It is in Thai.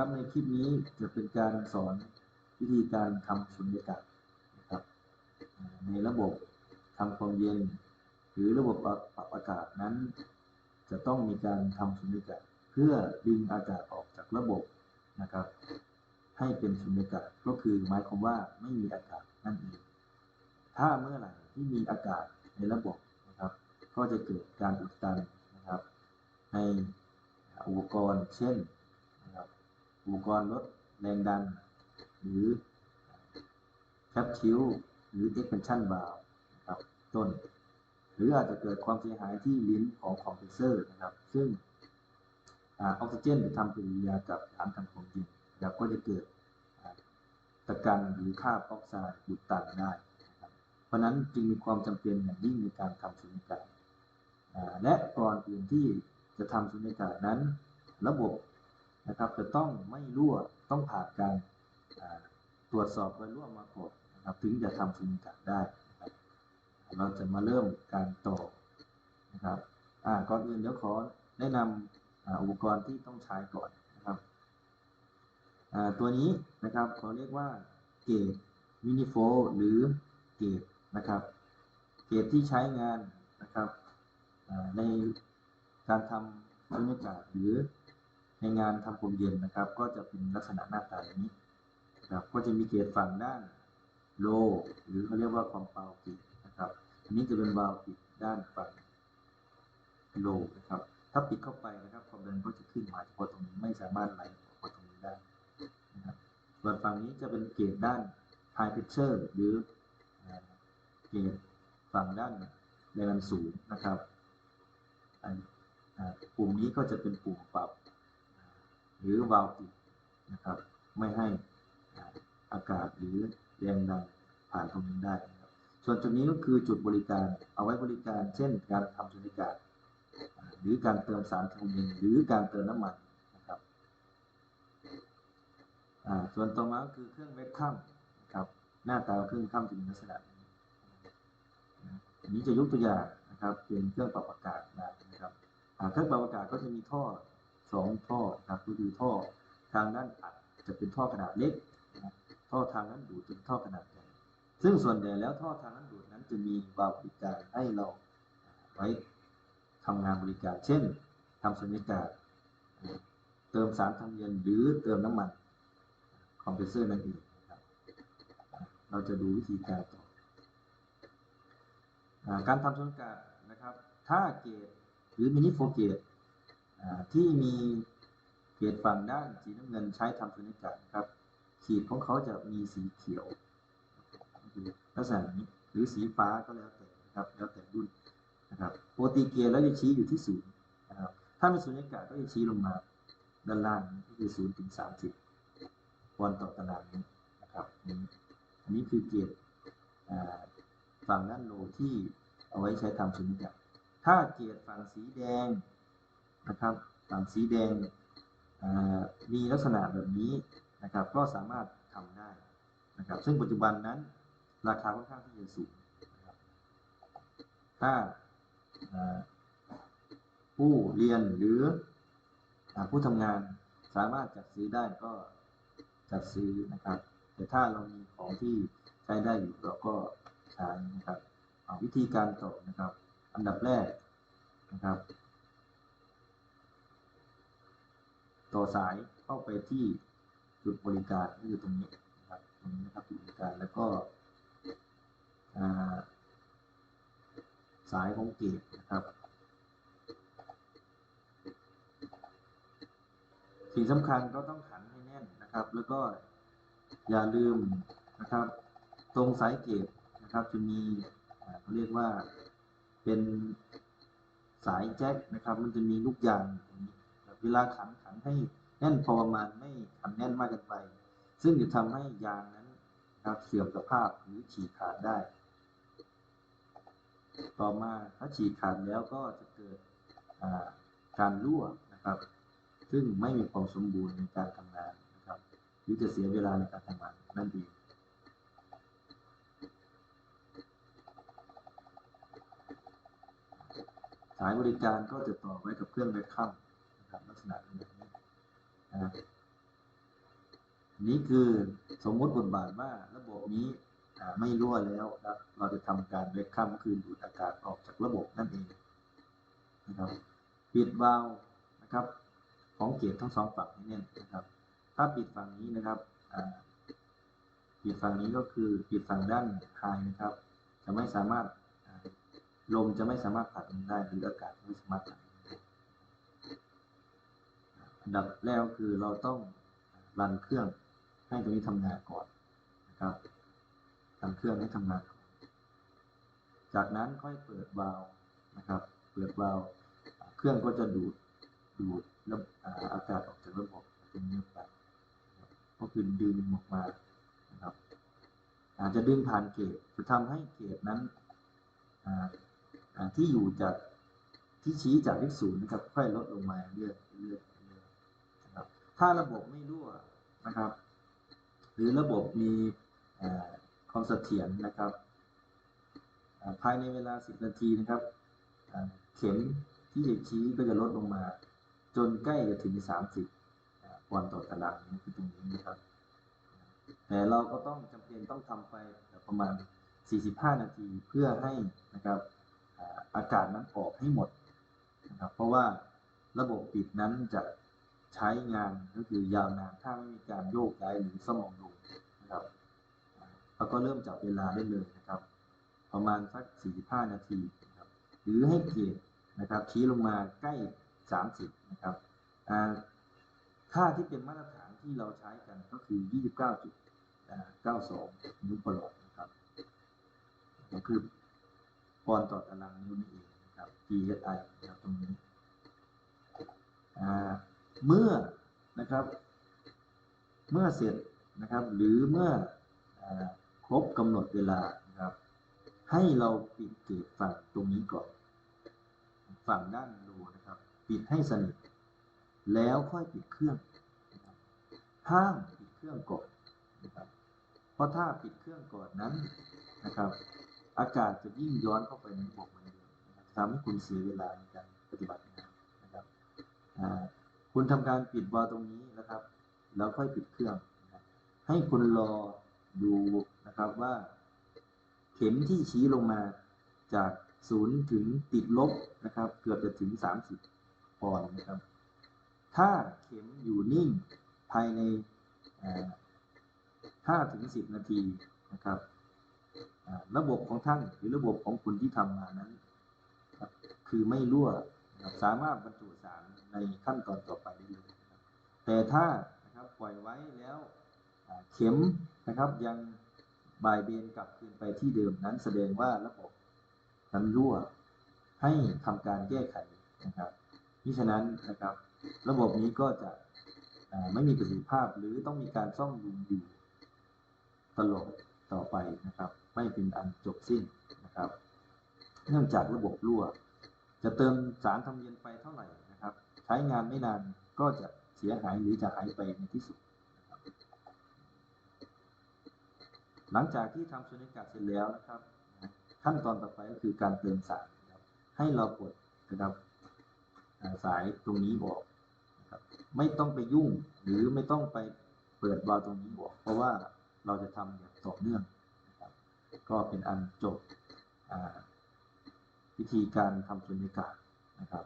ครับในคลิปนี้จะเป็นการสอนวิธีการทำสุญญากาศนะครับ ในระบบทำความเย็น หรือระบบปรับปรับอากาศนั้น จะต้องมีการทำสุญญากาศเพื่อดึงอากาศออกจากระบบนะครับ ให้เป็นสุญญากาศก็คือหมายความว่าไม่มีอากาศนั่นเองถ้าเมื่อไหร่ที่มีอากาศในระบบนะครับ ก็จะเกิดการอุดตันนะครับ ในอุปกรณ์เช่น อุปกรณ์ลดแรงดัน หรือแคปชิลหรือ expansion valve นะครับต้น หรืออาจจะเกิดความเสียหายที่ลิ้นของคอมเพรสเซอร์นะครับ ซึ่งออกซิเจนจะทำปฏิกิริยากับสารกันความเย็นนะครับก็จะเกิดตะกันหรือคราบออกไซด์อุดตันได้นะครับเพราะนั้นจึงมีความจำเป็นอย่างยิ่งในการทำสุญญากาศและก่อนอื่นที่จะทำสุญญากาศนั้น ระบบ นะครับ จะต้องไม่รั่วต้องผ่านการตรวจสอบรอยรั่วมาก่อนนะครับ ถึงจะทำสุญญากาศได้นะครับเราจะมาเริ่มการต่อนะครับก่อนอื่นเดี๋ยวขอแนะนำอุปกรณ์ที่ต้องใช้ก่อนนะครับตัวนี้นะครับเขาเรียกว่าเกจมินิโฟหรือเกจนะครับเกจที่ใช้งานนะครับในการทำบรรยากาศหรือ ในงานทำความเย็นนะครับ ก็จะเป็นลักษณะหน้าตาอย่างนี้นะครับก็จะมีเกจฝั่งด้านโล หรือเขาเรียกว่าคอมเปาปิดนะครับอันนี้จะเป็นวาล์วปิดด้านฝั่งโลนะครับ ถ้าปิดเข้าไปนะครับความดันก็จะขึ้นมาเฉพาะตรงนี้ไม่สามารถไหลออกมาตรงนี้ได้นะครับส่วนฝั่งนี้จะเป็นเกจด้าน high pressure หรือเอ่อเกจฝั่งด้านแรงดันสูงนะครับอันอ่าปุ่มนี้ก็จะเป็นปุ่มปรับ หรือวาล์วปิดนะครับ ไม่ให้อากาศหรือแรงดันผ่านตรงนี้ได้นะครับส่วนจุดนี้ก็คือจุดบริการเอาไว้บริการ เช่น การทำสุญญากาศหรือการเติมสารเคมีหรือการเติมน้ำมันนะครับส่วนต่อมาก็คือเครื่องเวกคัมนะครับหน้าตาเครื่องคัมจะมีลักษณะนี้จะยกตัวอย่างนะครับ เป็นเครื่องปรับอากาศนะครับเครื่องปรับอากาศก็จะมีท่อ สองท่อนะครับก็คือท่อทางด้านอัดจะเป็นท่อขนาดเล็กนะท่อทางด้านดูดเป็นท่อขนาดใหญ่ซึ่งส่วนใหญ่แล้วท่อทางด้านดูดนั้นจะมีวาบริการให้เราไว้ทำงานบริการ เช่นทำสุญญากาศอ่าเติมสารทางเย็นหรือเติมน้ำมันคอมเพรสเซอร์นั่นเองนะครับเราจะดูวิธีการต่อการทำสุญญากาศนะครับ ถ้าเกจหรือมินิโฟเกต ที่มีเกจฝั่งด้านสีน้ำเงินใช้ทำสุญญากาศนะครับ ขีดของเขาจะมีสีเขียวลักษณะนี้หรือสีฟ้าก็แล้วแต่นะครับแล้วแต่รุ่นนะครับโปกติเกจแล้วจะชี้อยู่ที่ศูนย์นะครับถ้าเป็นสุญญากาศก็จะชี้ลงมาด้านล่างนี้ก็คือศูนย์ถึงสามสิบปอนต่อตารางเมตรนะครับอันนี้คือเกจฝั่งด้านโลที่เอาไว้ใช้ทำสุญญากาศถ้าเกจฝั่งสีแดง นะครับฝั่งสีแดงมีลักษณะแบบนี้นะครับ ก็สามารถทำได้นะครับ ซึ่งปัจจุบันนั้นราคาค่อนข้างที่จะสูงนะครับถ้าผู้เรียนหรือผู้ทำงานสามารถจัดซื้อได้ก็จัดซื้อนะครับ แต่ถ้าเรามีของที่ใช้ได้อยู่เราก็ใช้นะครับวิธีการต่อนะครับ อันดับแรกนะครับ ต่อสายเข้าไปที่จุดบริการก็คือตรงนี้นะครับตรงนี้นะครับจุดบริการแล้วก็สายของเกจนะครับ สิ่งสำคัญก็ต้องขันให้แน่นนะครับ แล้วก็อย่าลืมนะครับ ตรงสายเกจนะครับจะมีเขาเรียกว่าเป็นสายแจ็คนะครับ มันจะมีลูกยางตรงนี้ เวลาขันขันให้แน่นพอประมาณไม่ขันแน่นมากเกินไป ซึ่งจะทำให้ยางนั้นนะครับเสื่อมสภาพหรือฉีกขาดได้ ต่อมาถ้าฉีกขาดแล้วก็จะเกิดการรั่วนะครับ ซึ่งไม่มีความสมบูรณ์ในการทำงานนะครับหรือจะเสียเวลาในการทำงานนั่นเองสายบริการก็จะต่อไว้กับเครื่องแบคคัม ณะเป็นแบบนี้นะนี่คือสมมติบทบาทว่าระบบนี้ไม่รั่วแล้วนะเราจะทำการเบรกข้ามคือดูดอากาศออกจากระบบนั่นเองนะครับปิดวาล์วนะครับ ของเกียรทั้งสองฝั่งให้แน่นนะครับ ถ้าปิดฝั่งนี้นะครับปิดฝั่งนี้ก็คือปิดฝั่งด้านไฮนะครับ จะไม่สามารถลมจะไม่สามารถผลักมันได้หรืออากาศไม่สามารถผลักมัน ด้อันดับแรกคือเราต้องรันเครื่องให้ตรงนี้ทำงานก่อนนะครับรันเครื่องให้ทำงาน จากนั้นค่อยเปิดวาล์วนะครับ เปิดวาล์วเครื่องก็จะดูดดูดแล้วอากาศออกจากระบบตรงนี้ไปนะครับก็คือดึงออกมานะครับ อาจจะดึงผ่านเกจจะทำให้เกจนั้นที่อยู่จากที่ชี้จากเลขศูนย์นะครับ ค่อยลดลงมาเรื่อยๆเรื่อย ถ้าระบบไม่รั่วนะครับ หรือระบบมีความเสถียรนะครับ ภายในเวลา 10 นาทีนะครับ เข็มที่จะชี้ก็จะลดลงมา จนใกล้จะถึง 30อ่าปอนด์ต่อตารางนิ้วคือตรงนี้นะครับ แต่เราก็ต้องจำเป็นต้องทำไปประมาณ 45 นาทีเพื่อให้นะครับอาอากาศนั้นออกให้หมดนะครับเพราะว่าระบบปิดนั้นจะ ใช้งานก็คือยาวนานถ้าไม่มีการโยกย้ายหรือซ่อมบำรุงนะครับอ่าเราก็เริ่มจับเวลาได้เลยนะครับ ประมาณสัก 45 นาทีนะครับหรือให้เกจนะครับชี้ลงมาใกล้ 30 นะครับอ่าค่าที่เป็นมาตรฐานที่เราใช้กันก็คือ 29.92 นิ้วประหลอดนะครับก็คือปอนต่อตารางนิ้วนี่เองนะครับ PSI นะครับตรงนี้อ่า เมื่อนะครับ เมื่อเสร็จนะครับ หรือเมื่ออครบกำหนดเวลานะครับ ให้เราปิดเกจฝั่งตรงนี้ก่อน ฝั่งด้านรูนะครับ ปิดให้สนิท แล้วค่อยปิดเครื่องห้ามปิดเครื่องก่อนนะครับ เพราะถ้าปิดเครื่องก่อนนั้นนะครับ อากาศจะยิ่งย้อนเข้าไปในระบบเหมือนเดิมนะครับทำให้คุณเสียเวลาในการปฏิบัติงานนะครับ คุณทำการปิดวาล์วตรงนี้นะครับ แล้วค่อยปิดเครื่อง ให้คุณรอดูนะครับว่า เข็มที่ชี้ลงมาจากศูนย์ถึงติดลบนะครับ เกือบจะถึง 30ปอนด์นะครับ ถ้าเข็มอยู่นิ่งภายใน5ถึง10 นาทีนะครับระบบของท่านหรือระบบของคุณที่ทำมานั้น คือไม่รั่วสามารถบรรจุ ในขั้นตอนต่อไปได้เลยแต่ถ้านะครับปล่อยไว้แล้วเข็มนะครับยังบ่ายเบนกลับคืนไปที่เดิมนั้นแสดงว่าระบบนั้นรั่วให้ทำการแก้ไขนะครับมิฉะนั้นนะครับ ระบบนี้ก็จะไม่มีประสิทธิภาพหรือต้องมีการซ่อมบำรุงอยู่ตลอดต่อไปนะครับ ไม่เป็นอันจบสิ้นนะครับ เนื่องจากระบบรั่ว จะเติมสารทำเย็นไปเท่าไหร่ ช้งานไม่นานก็จะเสียหายหรือจะหายไปในที่สุด หลังจากที่ทำสุญญากาศเสร็จแล้วนะครับ ขั้นตอนต่อไปก็คือการเติมสารนะครับให้เรากดนะครับสายตรงนี้ออกนะครับไม่ต้องไปยุ่งหรือไม่ต้องไปเปิดวาล์วตรงนี้ออก เพราะว่าเราจะทำแบบต่อเนื่องนะครับก็เป็นอันจบวิธีการทำสุญญากาศนะครับ